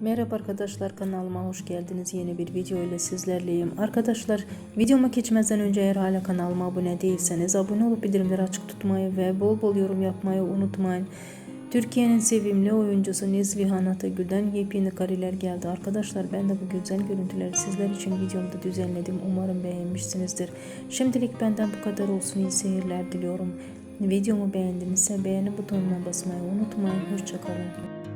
Merhaba arkadaşlar kanalıma hoş geldiniz. Yeni bir video ile sizlerleyim. Arkadaşlar videoma geçmeden önce eğer hala kanalıma abone değilseniz abone olup bildirimleri açık tutmayı ve bol bol yorum yapmayı unutmayın. Türkiye'nin sevimli oyuncusu Nezlihan Atagül'den yepyeni kareler geldi. Arkadaşlar ben de bu güzel görüntüleri sizler için videomda düzenledim. Umarım beğenmişsinizdir. Şimdilik benden bu kadar olsun. İyi seyirler diliyorum. Videomu beğendinizse beğeni butonuna basmayı unutmayın. Hoşçakalın.